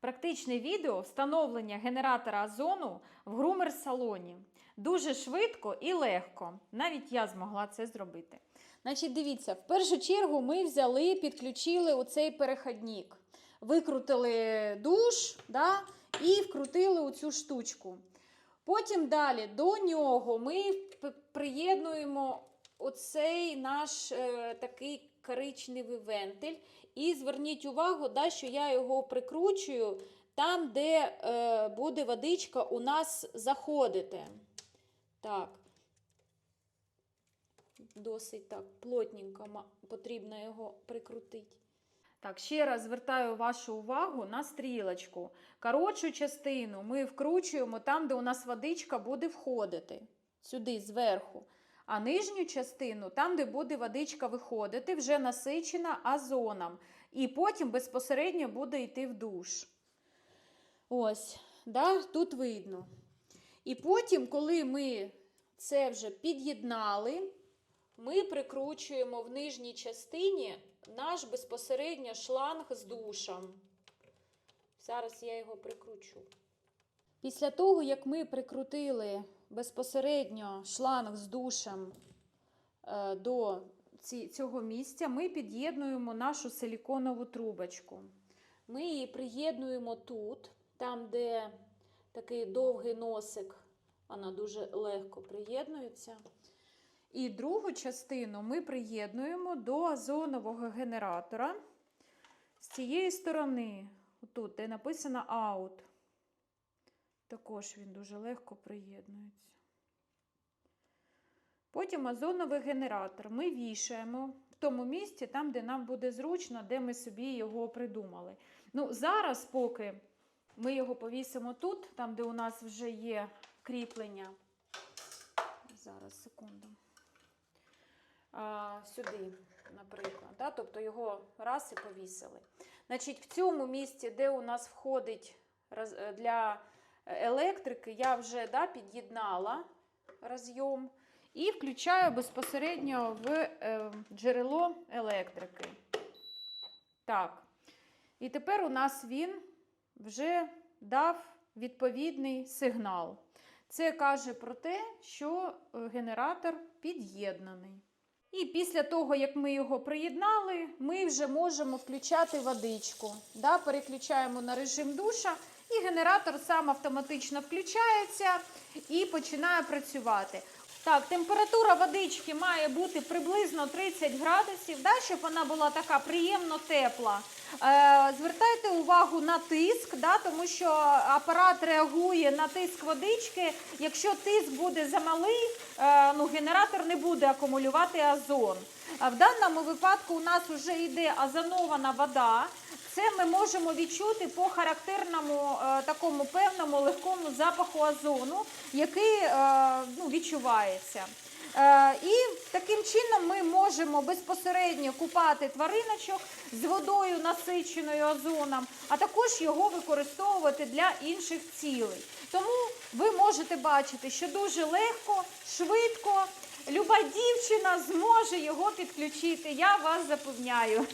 Практичне відео встановлення генератора озону в грумер-салоні. Дуже швидко і легко. Навіть я змогла це зробити. Значить, дивіться, в першу чергу ми взяли, підключили оцей переходник. Викрутили душ да, і вкрутили оцю штучку. Потім далі до нього ми приєднуємо оцей наш е, такий коричневий вентиль. І зверніть увагу, да, що я його прикручую там, де е, буде водичка у нас заходити. Так. Досить так плотненько потрібно його прикрутити. Так, ще раз звертаю вашу увагу на стрілочку. Коротшу частину ми вкручуємо там, де у нас водичка буде входити, сюди зверху. А нижню частину, там, де буде водичка виходити, вже насичена азоном. І потім безпосередньо буде йти в душ. Ось, да, тут видно. І потім, коли ми це вже під'єднали, ми прикручуємо в нижній частині наш безпосередньо шланг з душем. Зараз я його прикручу. Після того, як ми прикрутили безпосередньо шланг з душем е, до цього місця, ми під'єднуємо нашу силіконову трубочку. Ми її приєднуємо тут, там, де такий довгий носик, вона дуже легко приєднується. І другу частину ми приєднуємо до озонового генератора з цієї сторони, тут, де написано out. Також він дуже легко приєднується. Потім озоновий генератор ми вішаємо в тому місці, там, де нам буде зручно, де ми собі його придумали. Ну, зараз, поки ми його повісимо тут, там, де у нас вже є кріплення. Зараз, секунду. А, сюди, наприклад. Да? Тобто його раз і повісили. Значить, в цьому місці, де у нас входить е, для електрики, я вже да, під'єднала розйом і включаю безпосередньо в е, джерело електрики. Так. І тепер у нас він вже дав відповідний сигнал. Це каже про те, що е, генератор під'єднаний. І після того, як ми його приєднали, ми вже можемо включати водичку. Да, переключаємо на режим душа, і генератор сам автоматично включається і починає працювати. Так, температура водички має бути приблизно 30 градусів, да, щоб вона була така приємно тепла. Е, звертайте увагу на тиск, да, тому що апарат реагує на тиск водички. Якщо тиск буде замалий, е, ну, генератор не буде акумулювати озон. А в даному випадку у нас вже йде озонована вода. Це ми можемо відчути по характерному е, такому певному легкому запаху озону, який е, ну, відчувається. Е, і таким чином ми можемо безпосередньо купати твариночок з водою насиченою озоном, а також його використовувати для інших цілей. Тому ви можете бачити, що дуже легко, швидко, люба дівчина зможе його підключити. Я вас запевняю.